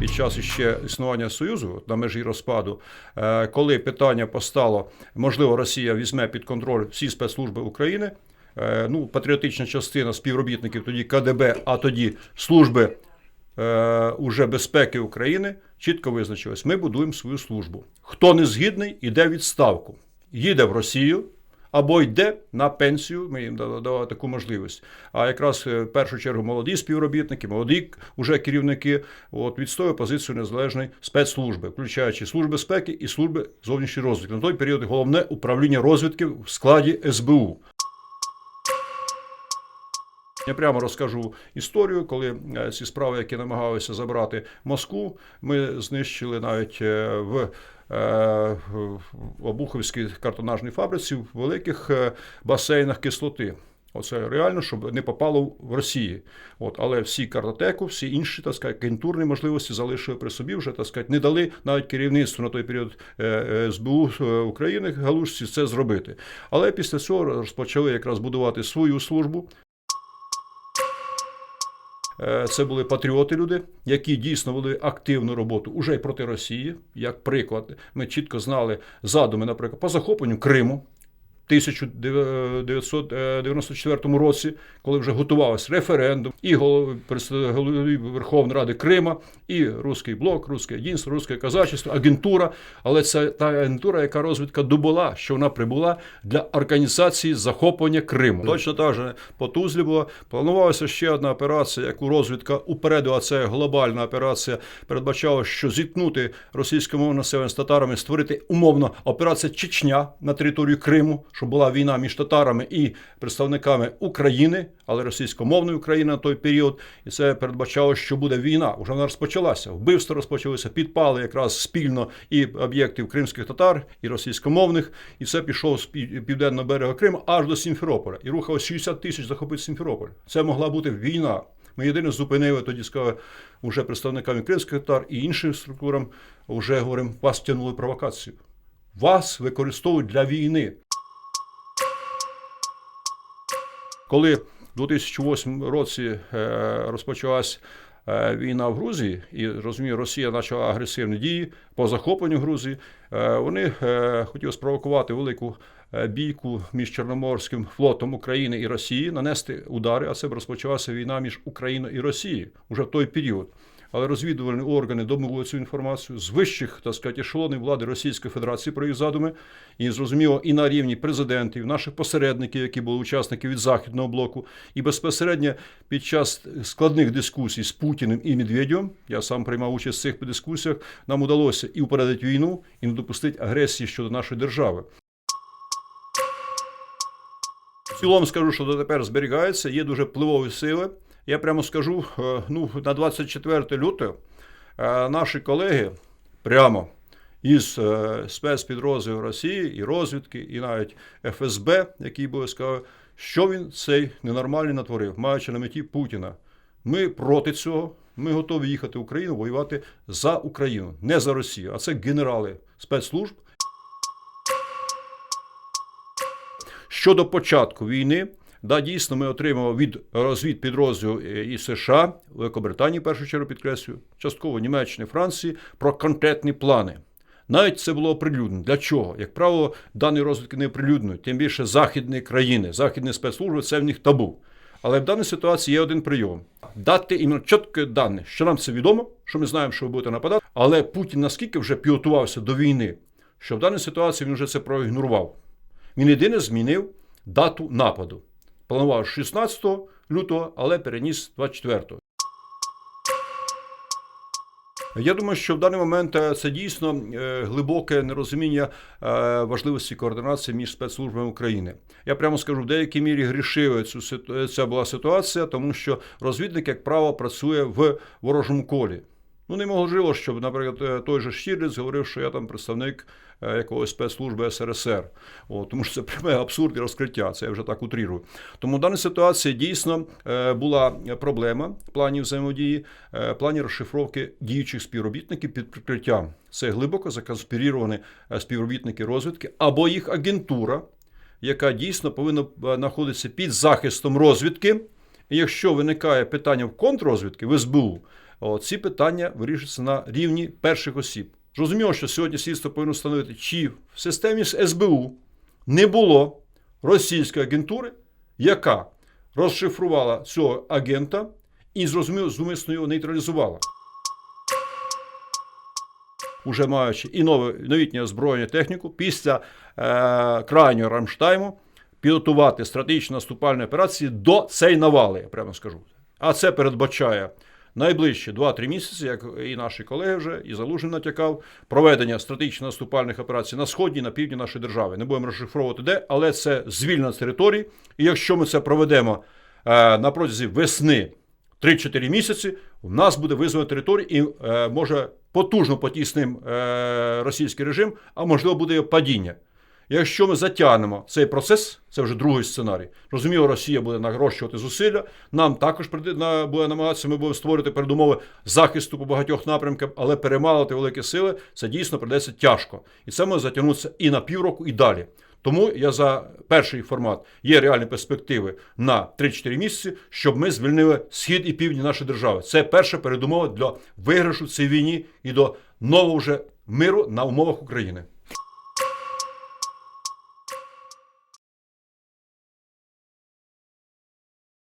під час ще існування Союзу на межі розпаду, е, коли питання постало, можливо, Росія візьме під контроль всі спецслужби України. е, Ну, патріотична частина співробітників тоді КДБ, а тоді служби е, уже безпеки України чітко визначилось. Ми будуємо свою службу. Хто не згідний, іде відставку, їде в Росію. Або йде на пенсію, ми їм дали таку можливість. А якраз е, в першу чергу молоді співробітники, молоді уже керівники, от відстоює позицію незалежної спецслужби, включаючи служби безпеки і служби зовнішньої розвідки. На той період головне управління розвідки в складі СБУ. Я прямо розкажу історію, коли е, ці справи, які намагалися забрати Москву, ми знищили навіть е, в е, Обуховській картонажній фабриці в великих басейнах кислоти. Оце реально, щоб не попало в Росії. От, але всі картотеку, всі інші так сказати, агентурні можливості залишили при собі вже так сказати, не дали навіть керівництву на той період СБУ України галузці це зробити. Але після цього розпочали якраз будувати свою службу. Е, Це були патріоти, люди, які дійсно вели активну роботу уже й проти Росії. Як приклад, ми чітко знали задуми, наприклад, по захопленню Криму. В 1994 році, коли вже готувався референдум, і голов- голові Верховної Ради Крима, і Руський блок, Руське єдинство, Руське казачество, агентура. Але це та агентура, яка розвідка добула, що вона прибула для організації захоплення Криму. Точно так же по Тузлі було. Планувалася ще одна операція, яку розвідка упередила. Це глобальна операція. Передбачала, що зіткнути російськомовне населення з татарами, створити умовно операція Чечня на територію Криму, щоб була війна між татарами і представниками України, але російськомовної України на той період. І це передбачало, що буде війна. Уже вона розпочалася. Вбивства розпочалися, підпали якраз спільно і об'єктів кримських татар, і російськомовних. І це пішов з південного берега Криму аж до Сімферополя. І рухалось 60 тисяч захопити Сімферополь. Це могла бути війна. Ми єдине зупинили тоді, сказали, уже представниками кримських татар і іншим структурам, вже говоримо, вас тягнули провокацію. Вас використовують для війни. Коли в 2008 році е, розпочалась е, війна в Грузії, і розумію, Росія почала агресивні дії по захопленню Грузії, е, вони хотіли спровокувати велику бійку між Чорноморським флотом України і Росії, нанести удари, а це розпочалася війна між Україною і Росією уже в той період. Але розвідувальні органи домовили цю інформацію з вищих так сказати, ешелонів влади Російської Федерації про їх задуми, і зрозуміло, і на рівні президентів, наших посередників, які були учасники від західного блоку, і безпосередньо під час складних дискусій з Путіним і Медведєвим, я сам приймав участь в цих дискусіях, нам удалося і упередити війну, і не допустити агресії щодо нашої держави. В цілому скажу, що дотепер зберігається, є дуже впливові сили. Я прямо скажу, е, ну, на 24 лютого е, наші колеги прямо із е, спецпідрозділів Росії і розвідки, і навіть ФСБ, який був сказав, що він цей ненормальний натворив, маючи на меті Путіна. Ми проти цього. Ми готові їхати в Україну воювати за Україну, не за Росію. А це генерали спецслужб, Щодо початку війни, да, дійсно, ми отримали від розвідпідрозділу е, і США, Великобританії, в першу чергу підкреслюю, частково Німеччини, Франції, про конкретні плани. Навіть це було оприлюднено. Для чого? Як правило, дані розвідки не оприлюднюють, тим більше західні країни, західні спецслужби це в них табу. Але в даній ситуації є один прийом: дати іменно чіткі дані, що нам це відомо, що ми знаємо, що ви будете нападати. Але Путін наскільки вже підготувався до війни, що в даній ситуації він вже це проігнорував. Він єдине змінив дату нападу. Планував 16 лютого, але переніс 24. Я думаю, що в даний момент е, це дійсно е, глибоке нерозуміння е, важливості координації між спецслужбами України. Я прямо скажу, в деякій мірі грішили цю ця була ситуація, тому що розвідник, як правило, працює в ворожому колі. Ну, неможливо, щоб, наприклад, е, той же Штірліц говорив, що я там представник е, якогось спецслужби СРСР. О, тому що це пряме абсурд і розкриття. Це я вже так утрірую. Тому в даній ситуації дійсно е, була проблема в плані взаємодії, в плані розшифровки діючих співробітників під прикриттям. Це глибоко законспіріровані співробітники розвідки або їх агентура, яка дійсно повинна знаходитися під захистом розвідки. І якщо виникає питання в контррозвідки в СБУ, ці питання вирішуються на рівні перших осіб. Зрозуміло, що сьогодні слідство повинно встановити, чи в системі СБУ не було російської агентури, яка розшифрувала цього агента і зрозуміло, зумисно його нейтралізувала. Уже маючи і нове новітнє озброєння техніку, після е, крайнього Рамштайму підготувати стратегічні наступальні операції до цієї навали, я прямо скажу. А це передбачає найближчі 2-3 місяці, як і наші колеги вже, і Залужин натякав, проведення стратегічно наступальних операцій на сході і на півдні нашої держави. Не будемо розшифровувати де, але це звільнена з території. І якщо ми це проведемо е, на протязі весни 3-4 місяці, в нас буде визвана територія і е, може потужно потісним е, російський режим, а можливо буде падіння. Якщо ми затягнемо цей процес, це вже другий сценарій. Розуміло, Росія буде нарощувати зусилля. Нам також буде намагатися, ми будемо створити передумови захисту по багатьох напрямках, але перемалити великі сили це дійсно придеться тяжко. І це може затягнутися і на півроку, і далі. Тому я за перший формат є реальні перспективи на 3-4 місяці, щоб ми звільнили схід і південь нашої держави. Це перша передумова для виграшу цій війні і до нового вже миру на умовах України.